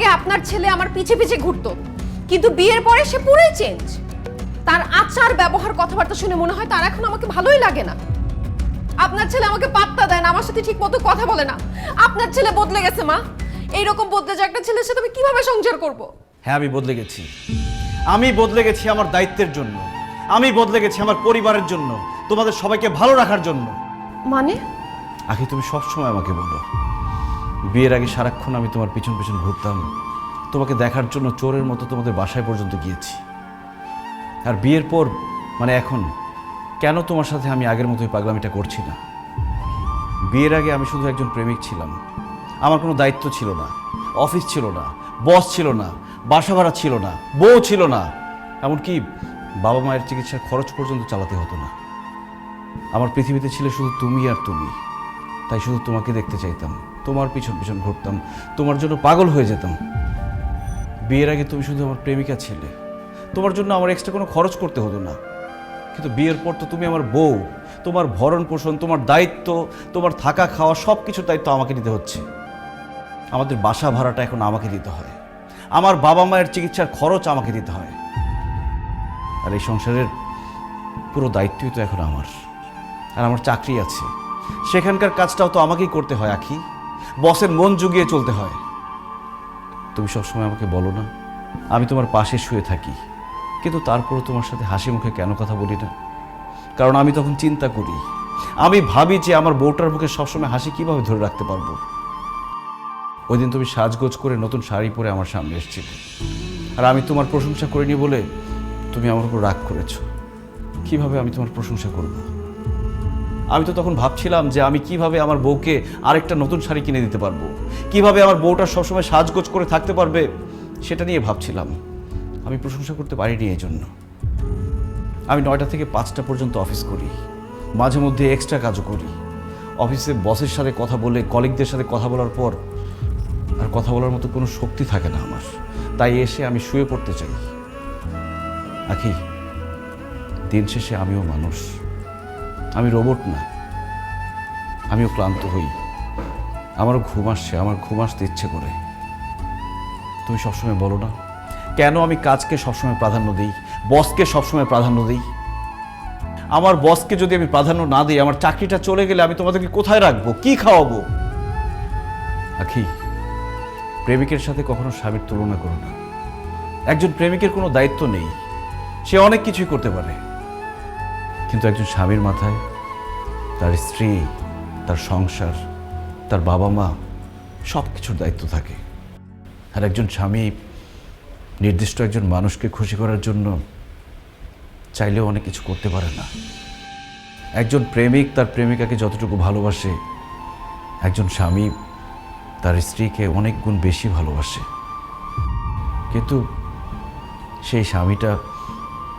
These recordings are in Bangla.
আগে আপনার ছেলে আমার পিছে পিছে ঘুরতো কিন্তু বিয়ের পরে সে পুরোই চেঞ্জ তার আচার ব্যবহার কথাবার্তা শুনে মনে হয় তার এখন আমাকে ভালোই লাগে না। আপনার ছেলে আমাকে পাত্তা দেয় না আমার সাথে ঠিক মতো কথা বলে না। আপনার ছেলে বদলে গেছে মা। এইরকম বদলে যে একটা ছেলের সাথে আমি কীভাবে সংসার করব? হ্যাঁ আমি বদলে গেছি। আমি বদলে গেছি আমার দায়িত্বের জন্য। আমি বদলে গেছি আমার পরিবারের জন্য তোমাদের সবাইকে ভালো রাখার জন্য। মানে? আখি তুমি সবসময় আমাকে বলো। বিয়ের আগে সারাক্ষণ আমি তোমার পিছন পিছন ঘুরতাম। তোমাকে দেখার জন্য চোরের মতো তোমাদের বাসায় পর্যন্ত গিয়েছি। আর বিয়ের পর মানে এখন, কেন তোমার সাথে আমি আগের মতোই পাগলামিটা করছি না? বিয়ের আগে আমি শুধু একজন প্রেমিক ছিলাম। আমার কোনো দায়িত্ব ছিল না, অফিস ছিল না, বস ছিল না, বাসা ভাড়া ছিল না, বউ ছিল না। এমনকি বাবা মায়ের চিকিৎসার খরচ পর্যন্ত চালাতে হতো না। আমার পৃথিবীতে ছিল শুধু তুমি আর তুমি। তাই শুধু তোমাকে দেখতে চাইতাম। তোমার পিছন পিছন ঘুরতাম। তোমার জন্য পাগল হয়ে যেতাম। বিয়ের আগে তুমি শুধু আমার প্রেমিকা ছিলে। তোমার জন্য আমার এক্সট্রা কোনো খরচ করতে হতো না। কিন্তু বিয়ের পর তো তুমি আমার বউ। তোমার ভরণ পোষণ, তোমার দায়িত্ব, তোমার থাকা খাওয়া সব কিছুর দায়িত্ব আমাকে নিতে হচ্ছে। আমাদের বাসা ভাড়াটা এখন আমাকে দিতে হয়। আমার বাবা মায়ের চিকিৎসার খরচ আমাকে দিতে হয়। আর এই সংসারের পুরো দায়িত্বই তো এখন আমার। আর আমার চাকরি আছে। সেখানকার কাজটাও তো আমাকেই করতে হয়, আখি। বসের মন জুগিয়ে চলতে হয়। তুমি সবসময় আমাকে বলো না, আমি তোমার পাশে শুয়ে থাকি। কিন্তু তারপরও তোমার সাথে হাসি মুখে কেন কথা বলি না? কারণ আমি তখন চিন্তা করি, আমি ভাবি যে আমার বউটার মুখে সবসময় হাসি কীভাবে ধরে রাখতে পারব? ওই দিন তুমি সাজগোজ করে নতুন শাড়ি পরে আমার সামনে এসেছিলে। আর আমি তোমার প্রশংসা করিনি বলে তুমি আমার উপর রাগ করেছ। কীভাবে আমি তোমার প্রশংসা করব? আমি তো তখন ভাবছিলাম যে আমি কীভাবে আমার বউকে আরেকটা নতুন শাড়ি কিনে দিতে পারব? কীভাবে আমার বউটা সবসময় সাজগোজ করে থাকতে পারবে? সেটা নিয়ে ভাবছিলাম। আমি প্রশংসা করতে পারিনি এই জন্য আমি নয়টা থেকে পাঁচটা পর্যন্ত অফিস করি। মাঝে মধ্যে এক্সট্রা কাজও করি। অফিসে বসের সাথে কথা বলে, কলিগদের সাথে কথা বলার পর আর কথা বলার মতো কোনো শক্তি থাকে না আমার। তাই এসে আমি শুয়ে পড়তে চাই। আখি, দিন শেষে আমিও মানুষ। আমি রোবট না। আমিও ক্লান্ত হই। আমারও ঘুম আসছে, আমার ঘুম আসতে ইচ্ছে করে। তুমি সবসময় বলো না, কেন আমি কাজকে সবসময় প্রাধান্য দিই, বসকে সবসময় প্রাধান্য দিই? আমার বসকে যদি আমি প্রাধান্য না দিই, আমার চাকরিটা চলে গেলে আমি তোমাদেরকে কোথায় রাখব? কি খাওয়াবো? আখি, প্রেমিকের সাথে কখনো স্বামীর তুলনা করো না। একজন প্রেমিকের কোনো দায়িত্ব নেই। সে অনেক কিছুই করতে পারে। কিন্তু একজন স্বামীর মাথায়, তার স্ত্রী, তার সংসার, তার বাবা মা সব কিছুর দায়িত্ব থাকে। আর একজন স্বামী নির্দিষ্ট একজন মানুষকে খুশি করার জন্য চাইলেও অনেক কিছু করতে পারে না। একজন প্রেমিক তার প্রেমিকাকে যতটুকু ভালোবাসে, একজন স্বামী তার স্ত্রীকে অনেক গুণ বেশি ভালোবাসে। কিন্তু সেই স্বামীটা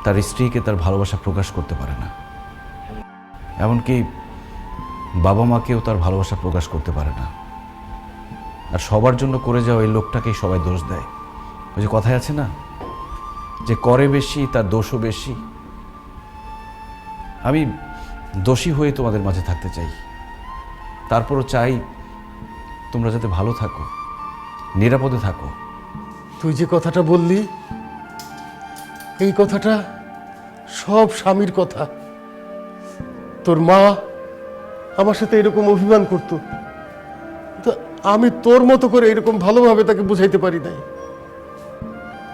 তার স্ত্রীকে তার ভালোবাসা প্রকাশ করতে পারে না। এমনকি বাবা মাকেও তার ভালোবাসা প্রকাশ করতে পারে না। আর সবার জন্য করে যাওয়া এই লোকটাকেই সবাই দোষ দেয়। ওই যে কথায় আছে না, যে করে বেশি, তার দোষও বেশি। আমি দোষী হয়ে তোমাদের মাঝে থাকতে চাই। তারপরও চাই তোমরা যাতে ভালো থাকো, নিরাপদে থাকো। তুই যে কথাটা বললি, এই কথাটা সব স্বামীর কথা। তোর মা আমার সাথে এরকম অভিমান করতো। আমি তোর মতো করে এরকম ভালোভাবে তাকে বুঝাইতে পারি নাই।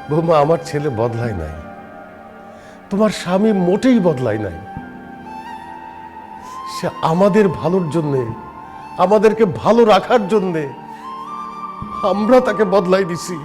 বৌমা, আমার ছেলে বদলায় নাই। তোমার স্বামী মোটেই বদলায় নাই। সে আমাদের ভালোর জন্যে, আমাদেরকে ভালো রাখার জন্যে আমরা তাকে বদলাই দিছি।